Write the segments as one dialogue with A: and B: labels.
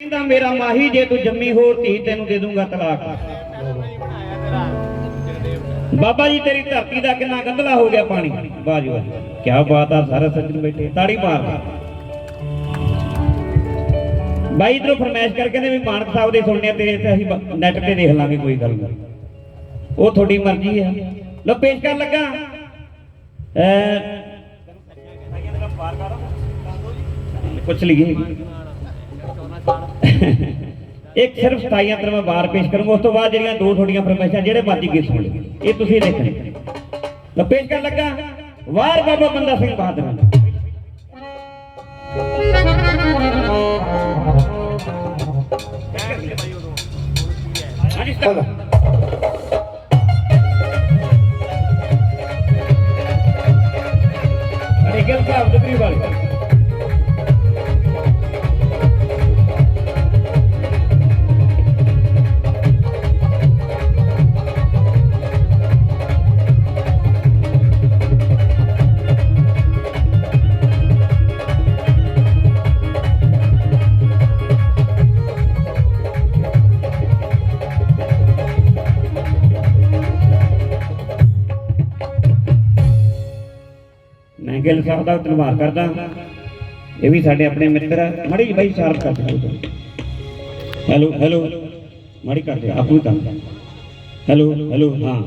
A: ਕਹਿੰਦਾ, ਮੇਰਾ ਮਾਹੀ, ਜੇ ਤੂੰ ਜੰਮੀ ਹੋਰ ਧੀ, ਤੈਨੂੰ ਦੇ ਦੂੰਗਾ ਤਲਾਕ। ਬਾਬਾ ਜੀ, ਤੇਰੀ ਧਰਤੀ ਦਾ ਕਿੰਨਾ ਗੰਦਲਾ ਹੋ ਗਿਆ ਪਾਣੀ। ਵਾਹ ਜੀ ਵਾਹ ਕੀ ਬਾਤ ਆ, ਸਾਰੇ ਸੱਜਣ ਬੈਠੇ। ਤਾੜੀ ਮਾਰ। ਬਾਈ, ਇਧਰੋਂ ਫਰਮਾਇਸ਼ ਕਰਕੇ ਕਹਿੰਦੇ ਵੀ ਮਾਨਕ ਸਾਹਿਬ ਦੇ ਸੁਣਨੇ ਤੇ ਅਸੀਂ ਨੈਟ ਤੇ ਦੇਖ ਲਾਂਗੇ ਕੋਈ ਗੱਲ ਨਹੀਂ। ਉਹ ਤੁਹਾਡੀ ਮਰਜ਼ੀ ਆ। ਲੋ ਪੇਸ਼ ਕਰਨ ਲੱਗਾ। ਪੁੱਛ ਲਈਏ। ਇੱਕ ਸਿਰਫ 27 ਅੰਦਰ ਮੈਂ ਵਾਰ ਪੇਸ਼ ਕਰੂੰਗਾ ਉਸ ਤੋਂ ਬਾਅਦ ਜਿਹੜੀਆਂ ਦੋ ਥੋੜੀਆਂ ਫਰਮਾਇਸ਼ਾਂ ਜਿਹੜੇ ਮਰਜ਼ੀ ਗੀਤ ਸੁਣ ਲਓ। ਇਹ ਤੁਸੀਂ ਦੇਖਣੇ। ਲੋ ਪੇਸ਼ ਕਰਨ ਲੱਗਾ ਵਾਰ ਬਾਬਾ ਬੰਦਾ ਸਿੰਘ ਬਹਾਦਰ ਹਾਂਜੀ ਸਟਾਰਟ। ਅਰੇ ਗਿਲ ਗਿੱਲ ਸਾਹਿਬ ਦਾ ਧੰਨਵਾਦ ਕਰਦਾ। ਇਹ ਵੀ ਸਾਡੇ ਆਪਣੇ ਮਿੱਤਰ ਆ। ਮੜੀ ਜੀ ਬਾਈ ਸ਼ਾਰਪ ਕਰ ਦਿਓ। Hello hello. ਮੜੀ ਕਰ ਦਿਓ, ਆਪੂ ਤਾਂ। ਹੈਲੋ ਹੈਲੋ, ਹਾਂ।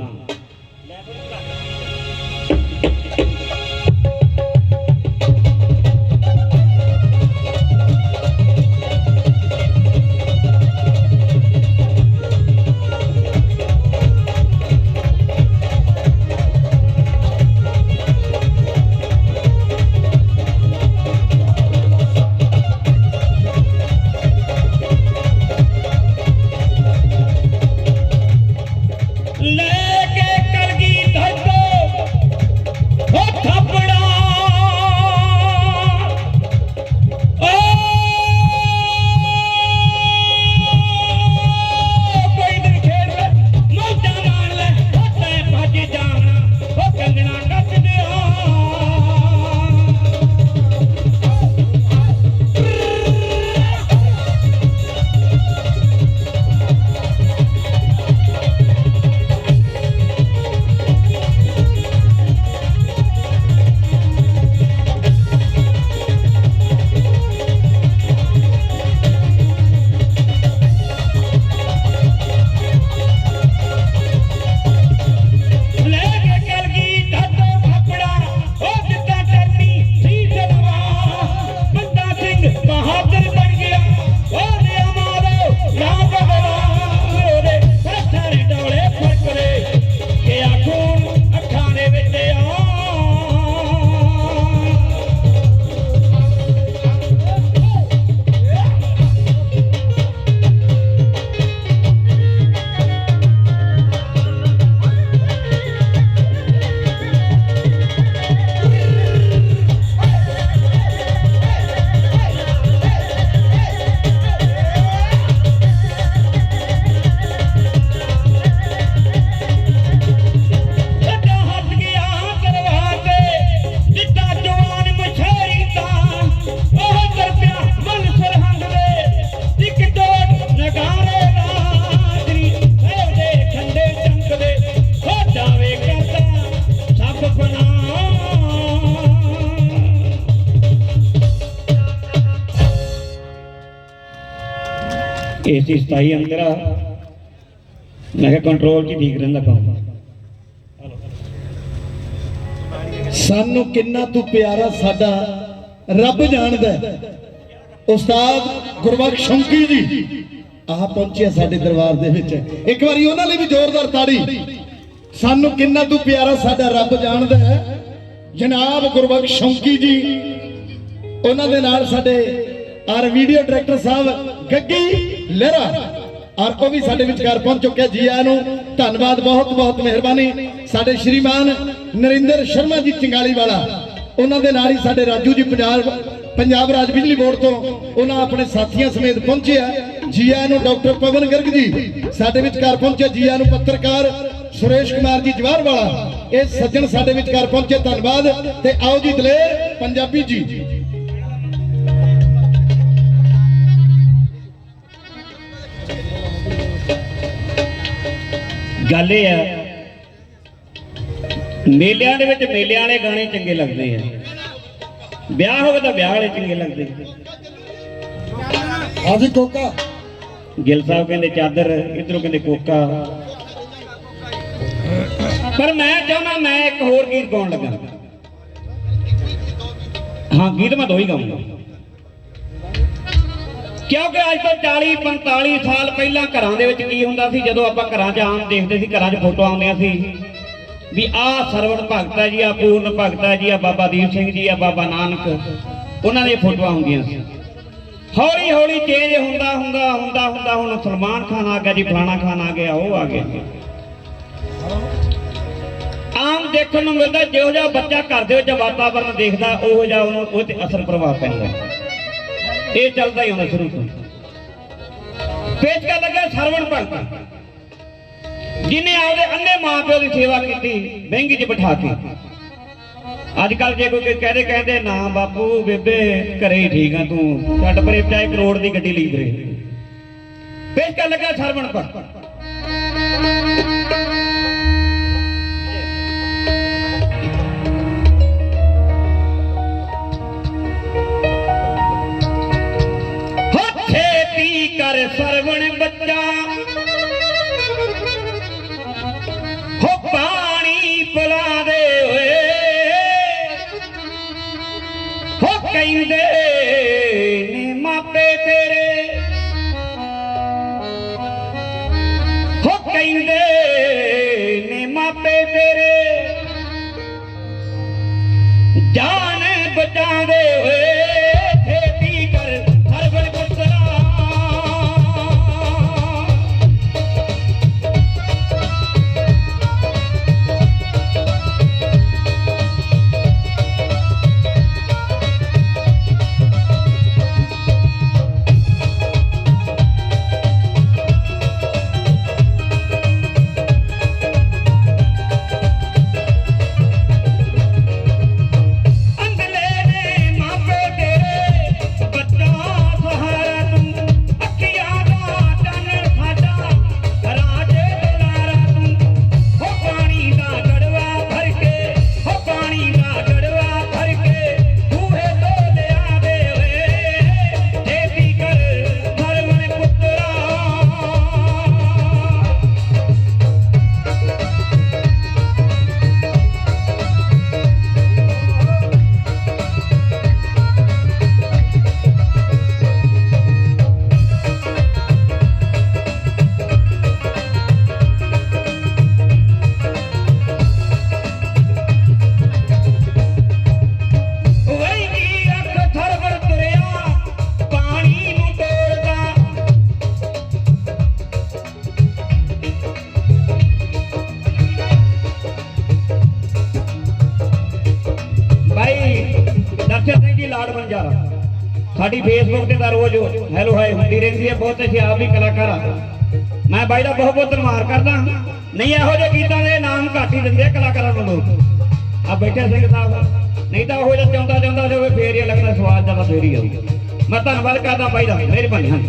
A: ਏਸੀ 27 ਅੰਦਰ ਆ ਮੈਂ ਕਿਹਾ ਕੰਟਰੋਲ ਚ ਠੀਕ ਰਹਿੰਦਾ ਕੰਮ।
B: ਸਾਨੂੰ ਕਿੰਨਾ ਤੂੰ ਪਿਆਰਾ ਸਾਡਾ ਰੱਬ ਜਾਣਦਾ ਉਸਤਾਦ ਗੁਰਬਖਸ਼ ਸ਼ੌਂਕੀ ਜੀ, ਆਹ ਪਹੁੰਚਿਆ ਸਾਡੇ ਦਰਬਾਰ ਦੇ ਵਿੱਚ। ਇੱਕ ਵਾਰੀ ਉਹਨਾਂ ਲਈ ਵੀ ਜ਼ੋਰਦਾਰ ਤਾੜੀ। ਸਾਨੂੰ ਕਿੰਨਾ ਤੂੰ ਪਿਆਰਾ ਸਾਡਾ ਰੱਬ ਜਾਣਦਾ ਹੈ। ਜਨਾਬ ਗੁਰਬਖਸ਼ ਸ਼ੌਂਕੀ ਜੀ, ਉਹਨਾਂ ਦੇ ਨਾਲ ਸਾਡੇ ਆਰ ਵੀਡੀਓ ਡਾਇਰੈਕਟਰ ਸਾਹਿਬ ਗੱਗੀ। ਲਹਿਰਾ। ਔਰ ਵੀ ਸਾਡੇ ਵਿਚਕਾਰ ਪਹੁੰਚ ਚੁੱਕਿਆ ਜੀ ਆਇਆਂ ਨੂੰ। ਧੰਨਵਾਦ, ਬਹੁਤ ਬਹੁਤ ਮਿਹਰਬਾਨੀ। ਸਾਡੇ ਸ਼੍ਰੀਮਾਨ ਨਰਿੰਦਰ ਸ਼ਰਮਾ ਜੀ ਚੰਗਾਲੀ ਵਾਲਾ। ਉਹਨਾਂ ਦੇ ਨਾਲ ਹੀ ਸਾਡੇ ਰਾਜੂ ਜੀ ਪੰਜਾਬ ਪੰਜਾਬ ਰਾਜ ਬਿਜਲੀ ਬੋਰਡ ਤੋਂ ਉਹਨਾਂ ਆਪਣੇ ਸਾਥੀਆਂ ਸਮੇਤ ਪਹੁੰਚਿਆ ਜੀ ਆਇਆਂ ਨੂੰ ਡਾਕਟਰ ਪਵਨ ਗਰਗ ਜੀ, ਸਾਡੇ ਵਿਚਕਾਰ ਪਹੁੰਚੇ ਜੀ ਆਇਆਂ ਨੂੰ ਪੱਤਰਕਾਰ ਸੁਰੇਸ਼ ਕੁਮਾਰ ਜੀ ਜਵਾਹਰ ਵਾਲਾ। ਇਹ ਸੱਜਣ ਸਾਡੇ ਵਿਚਕਾਰ ਪਹੁੰਚੇ, ਧੰਨਵਾਦ। ਤੇ ਆਓ ਜੀ ਦਲੇਰ ਪੰਜਾਬੀ ਜੀ।
A: ਗੱਲ ਇਹ ਆ ਮੇਲਿਆਂ ਦੇ ਵਿੱਚ ਮੇਲਿਆਂ ਵਾਲੇ ਗਾਣੇ ਚੰਗੇ ਲੱਗਦੇ ਆ। ਵਿਆਹ ਹੋਵੇ ਤਾਂ ਵਿਆਹ ਵਾਲੇ ਚੰਗੇ ਲੱਗਦੇ
B: ਆਜੀ ਕੋਕਾ।
A: ਗਿੱਲ ਸਾਹਿਬ ਕਹਿੰਦੇ ਚਾਦਰ ਇਧਰੋਂ ਕਹਿੰਦੇ ਕੋਕਾ। ਪਰ ਮੈਂ ਚਾਹੁੰਦਾ ਮੈਂ ਇੱਕ ਹੋਰ ਗੀਤ ਗਾਉਣ ਲੱਗਾ। ਹਾਂ ਗੀਤ ਮੈਂ ਦੋ ਹੀ ਗਾਉਂਗਾ ਕਿਉਂਕਿ ਅੱਜ ਤੋਂ 40 45 ਸਾਲ ਪਹਿਲਾਂ ਘਰਾਂ ਦੇ ਵਿੱਚ ਕੀ ਹੁੰਦਾ ਸੀ? ਜਦੋਂ ਆਪਾਂ ਘਰਾਂ 'ਚ ਆਮ ਦੇਖਦੇ ਸੀ, ਘਰਾਂ 'ਚ ਫੋਟੋ ਆਉਂਦੀਆਂ ਸੀ ਵੀ ਆਹ ਸਰਵਣ ਭਗਤਾ ਜੀ, ਆ ਪੂਰਨ ਭਗਤਾ ਜੀ, ਆ ਬਾਬਾ ਦੀਪ ਸਿੰਘ ਜੀ, ਆ ਬਾਬਾ ਨਾਨਕ। ਉਹਨਾਂ ਦੀਆਂ ਫੋਟੋਆਂ ਹੁੰਦੀਆਂ ਸੀ। ਹੌਲੀ ਹੌਲੀ ਚੇਂਜ ਹੁੰਦਾ ਹੁੰਦਾ ਹੁੰਦਾ ਹੁੰਦਾ, ਹੁਣ ਸਲਮਾਨ ਖਾਨ ਆ ਗਿਆ ਜੀ, ਫਲਾਣਾ ਖਾਨ ਆ ਗਿਆ, ਉਹ ਆ ਗਿਆ ਆਮ ਦੇਖਣ ਨੂੰ ਮਿਲਦਾ, ਜਿਹੋ ਜਿਹਾ ਬੱਚਾ ਘਰ ਦੇ ਵਿੱਚ ਵਾਤਾਵਰਨ ਦੇਖਦਾ, ਉਹੋ ਜਿਹਾ ਉਹਨੂੰ ਉਹ ਤੇ ਅਸਰ ਪ੍ਰਭਾਵ ਪੈਂਦਾ। ਇਹ ਚੱਲਦਾ ਹੀ ਹੁੰਦਾ ਸ਼ੁਰੂ ਤੋਂ। ਪੇਚ ਲੱਗਾ ਸਰਵਣ ਭਗਤ। ਜਿਨੇ ਆਪਦੇ ਅੰਨੇ ਮਾਪਿਓ ਦੀ ਸੇਵਾ ਕੀਤੀ, ਮਹਿੰਗੀ 'ਚ ਬਿਠਾ ਕੇ। ਅੱਜ ਕੱਲ ਜੇ ਕੋਈ ਕਹਦੇ, ਕਹਿੰਦੇ, ਨਾ ਬਾਪੂ, ਬੇਬੇ, ਘਰੇ ਹੀ ਠੀਕ ਆ ਤੂੰ। ਛੱਡ ਪਰੇ, ਚਾਹੇ ਕਰੋੜ ਦੀ ਗੱਡੀ ਲਈ ਫਿਰੇ ਪੇਚ ਕਰ ਲੱਗਾ ਸਰਵਣ ਭਗਤ। ਜਾਨ ਬਚਾਉਂਦੇ ਹਾਈ ਹੁੰਦੀ ਰਹਿੰਦੀ ਹੈ ਬਹੁਤ ਅਸੀਂ ਆਪ ਵੀ ਮੈਂ ਬਾਈ ਦਾ ਬਹੁਤ ਬਹੁਤ ਧੰਨਵਾਦ ਕਰਦਾ ਨਹੀਂ, ਇਹੋ ਜਿਹੇ ਗੀਤਾਂ ਦੇ ਨਾਮ ਘੱਟ ਹੀ ਦਿੰਦੇ ਕਲਾਕਾਰਾਂ ਨੂੰ ਲੋਕ। ਆ ਬੈਠੇ ਸਿੰਘ ਸਾਹਿਬ ਨਹੀਂ ਤਾਂ ਉਹ ਜਿਹਾ ਚਾਹੁੰਦਾ ਚਾਹੁੰਦਾ ਜਾਵੇ ਫੇਰ ਹੀ ਲੱਗਦਾ ਸਵਾਦ ਦਾ ਫੇਰ ਹੀ ਆਊਗਾ। ਮੈਂ ਧੰਨਵਾਦ ਕਰਦਾ ਬਾਈ ਦਾ। ਮਿਹਰਬਾਨੀ ਹਾਂ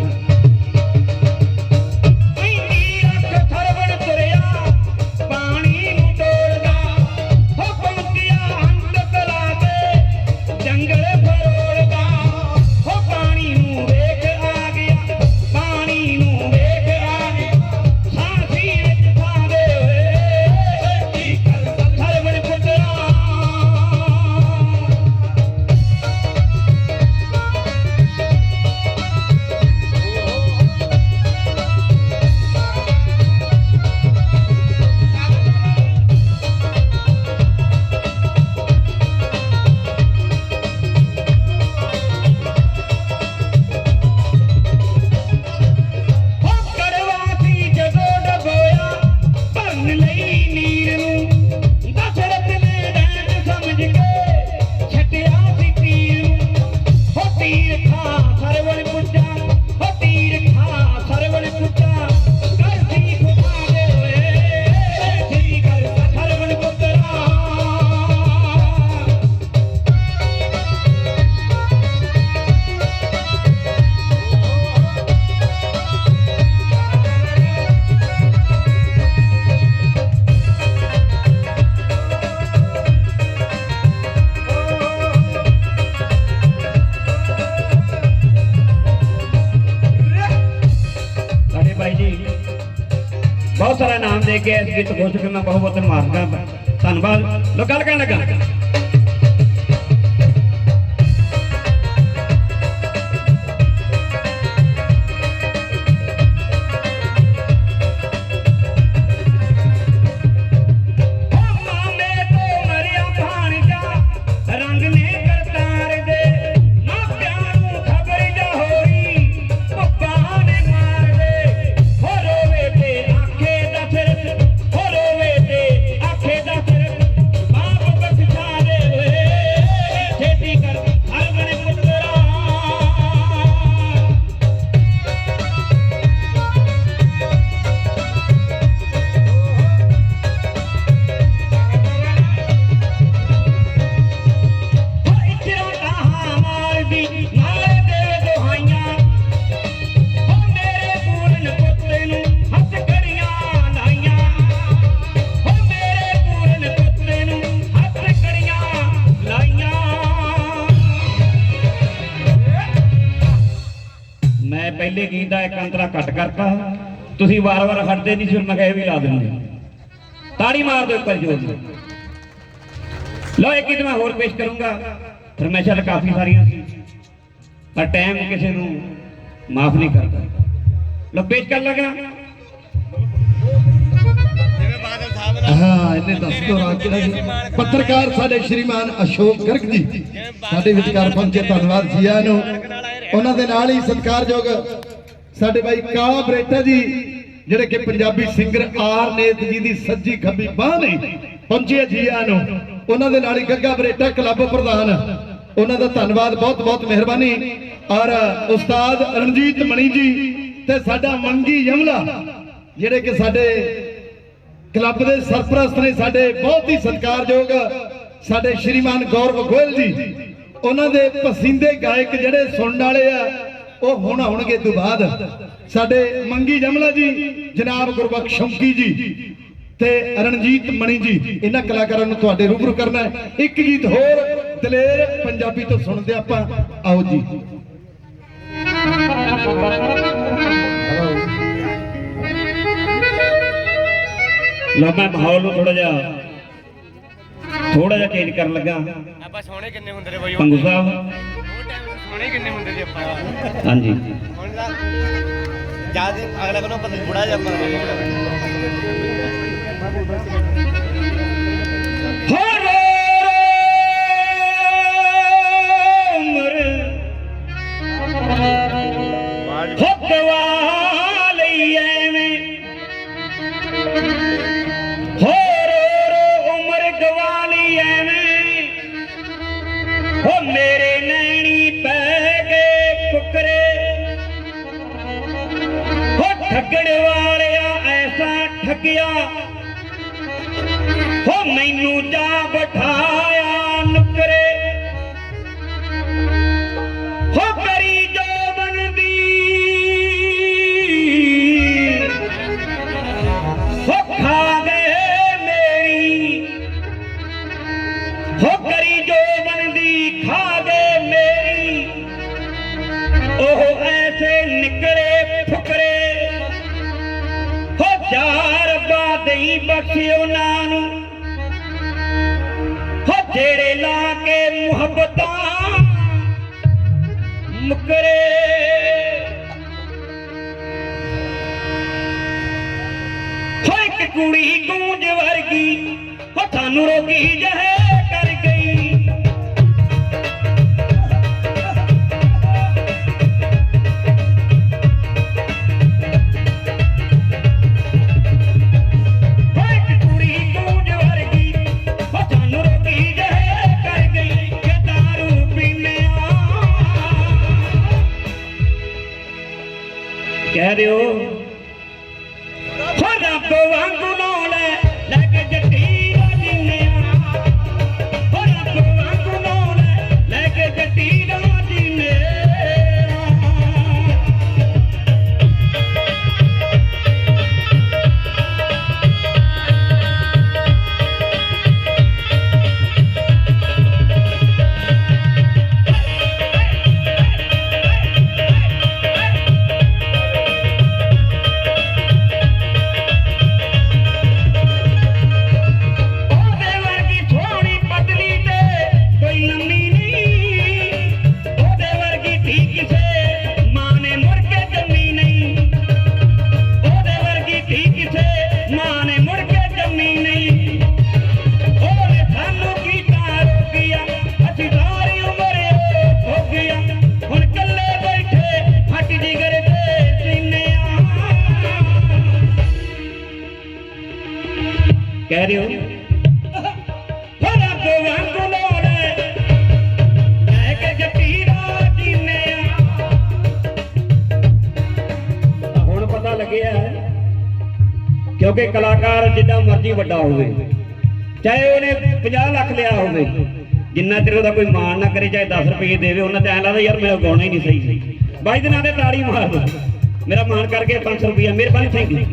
A: ਕੇ ਇਸ ਗੀਤ ਖੁਸ਼ ਕੇ ਮੈਂ ਬਹੁਤ ਬਹੁਤ ਮਾਰਦਾ। ਧੰਨਵਾਦ। ਲੋ ਗੱਲ ਕਰਨ ਲੱਗਾ। ਦਾ ਇੱਕ ਅੰਤਰਾ ਕੱਟ ਕਰਤਾ। ਤੁਸੀਂ ਵਾਰ-ਵਾਰ ਹਟਦੇ ਨਹੀਂ ਫਿਰ ਮੈਂ ਕਿਹਾ ਵੀ ਲਾ ਦਿੰਦੇ। ਤਾੜੀ ਮਾਰ ਦਿਓ ਇੱਕ ਜੋਰ ਨਾਲ। ਲੋ ਇੱਕ ਗੀਤ ਹੋਰ ਪੇਸ਼ ਕਰੂੰਗਾ। ਫਰਮੈਸ਼ਾਂ ਕਾਫੀ ਸਾਰੀਆਂ ਸੀ। ਪਰ ਟਾਈਮ ਕਿਸੇ ਨੂੰ ਮਾਫ ਨਹੀਂ ਕਰਦਾ। ਲੋ ਪੇਸ਼ ਕਰ ਲਗਾ।
B: ਹਾਂ, ਇਹਨੇ ਦੱਸ ਦੋ ਰਾਜ ਪੱਤਰਕਾਰ ਸਾਡੇ ਸ਼੍ਰੀਮਾਨ ਅਸ਼ੋਕ ਗਰਗ ਜੀ। ਸਾਡੇ ਵਿਚਕਾਰ ਪਹੁੰਚੇ, ਧੰਨਵਾਦ ਜੀ ਆਇਆਂ ਨੂੰ। ਉਹਨਾਂ ਦੇ ਨਾਲ ਹੀ ਸਤਿਕਾਰਯੋਗ ਸਾਡੇ ਬਾਈ ਕਾਲਾ ਬਰੇਟਾ ਜੀ, ਜਿਹੜੇ ਕਿ ਪੰਜਾਬੀ ਸਿੰਗਰ ਆਰ ਨੇਤ ਜੀ ਦੀ ਸੱਜੀ ਖੱਬੀ ਬਾਹ ਨੇ, ਪਹੁੰਚੇ ਜੀ ਨੂੰ। ਉਹਨਾਂ ਦੇ ਨਾਲ ਹੀ ਗੱਗਾ ਬਰੇਟਾ ਕਲੱਬ ਪ੍ਰਧਾਨ। ਉਹਨਾਂ ਦਾ ਧੰਨਵਾਦ, ਬਹੁਤ ਬਹੁਤ ਮਿਹਰਬਾਨੀ। ਔਰ ਉਸਤਾਦ ਰਣਜੀਤ ਮਣੀ ਜੀ ਤੇ ਸਾਡਾ ਮੰਗੀ ਯਮਲਾ, ਜਿਹੜੇ ਕਿ ਸਾਡੇ ਕਲੱਬ ਦੇ ਸਰਪ੍ਰਸਤ ਨੇ, ਸਾਡੇ ਬਹੁਤ ਹੀ ਸਤਿਕਾਰਯੋਗ ਸਾਡੇ ਸ਼੍ਰੀਮਾਨ ਗੌਰਵ ਗੋਇਲ ਜੀ। ਉਹਨਾਂ ਦੇ ਪਸੰਦੇ ਗਾਇਕ ਜਿਹੜੇ ਸੁਣਨ ਵਾਲੇ ਆ ਉਹ ਹੁਣ ਆਉਣਗੇ ਤੋਂ ਬਾਅਦ। ਸਾਡੇ ਮੰਗੀ ਜਮਲਾ ਜੀ ਜਨਾਬ ਗੁਰਬਖਸ਼ ਸ਼ੌਂਕੀ ਜੀ ਤੇ ਰਣਜੀਤ ਮਣੀ ਜੀ ਇਹਨਾਂ ਕਲਾਕਾਰਾਂ ਨੂੰ ਤੁਹਾਡੇ ਰੂਬਰੂ ਕਰਨਾ ਹੈ। ਇੱਕ ਗੀਤ ਹੋਰ ਦਲੇਰ ਪੰਜਾਬੀ ਤੋਂ ਸੁਣਦੇ ਆਪਾਂ। ਆਓ ਜੀ।
A: ਲੋ ਮੈਂ ਮਾਹੌਲ ਨੂੰ ਥੋੜਾ ਜਿਹਾ ਥੋੜਾ ਜਿਹਾ ਚੇਂਜ ਕਰਨ ਲੱਗਾ।
C: ਆਪਾਂ ਸੋਹਣੇ ਕਿੰਨੇ ਹੁੰਦੇ ਨੇ ਬਾਈ
A: ਪੰਗੂ ਸਾਹਿਬ।
C: ਸੋਹਣੇ ਕਿੰਨੇ ਹੁੰਦੇ ਸੀ ਆਪਾਂ?
A: ਹਾਂਜੀ।
C: ਹੁਣ ਦਾ ਜਦ ਅਗਲਾ ਕੋਲੋਂ ਪਤਾ ਬੁੜਾ ਜਾ ਪਰ
A: ગયા ਹੋ ਇੱਕ ਕੁੜੀ ਗੂੰਜ ਵਰਗੀ ਹੋ ਤੁਹਾਨੂੰ ਰੋਕੀ ਜਹੇ। ਕਹਿ ਰਹੇ ਹੋ। ਕਿਉਂਕਿ ਕਲਾਕਾਰ ਜਿੱਦਾਂ ਮਰਜ਼ੀ ਵੱਡਾ ਹੋਵੇ, ਚਾਹੇ ਉਹਨੇ 50 ਲੱਖ ਲਿਆ ਹੋਵੇ, ਜਿੰਨਾ ਚਿਰ ਉਹਦਾ ਕੋਈ ਮਾਣ ਨਾ ਕਰੇ, ਚਾਹੇ 10 ਰੁਪਏ ਦੇਵੇ, ਉਹਨਾਂ ਤੇ ਐਂ ਲੱਗਦਾ ਯਾਰ ਮੇਰਾ ਗਾਉਣਾ ਹੀ ਨਹੀਂ ਸਹੀ। ਸੀ ਬਾਈ ਦੇ ਨਾਂ ਤੇ ਤਾੜੀ ਮਾਰ। ਦੋ ਮੇਰਾ ਮਾਣ ਕਰਕੇ 500 ਰੁਪਏ ਮਿਹਰਬਾਨੀ ਥੈਂਕ ਯੂ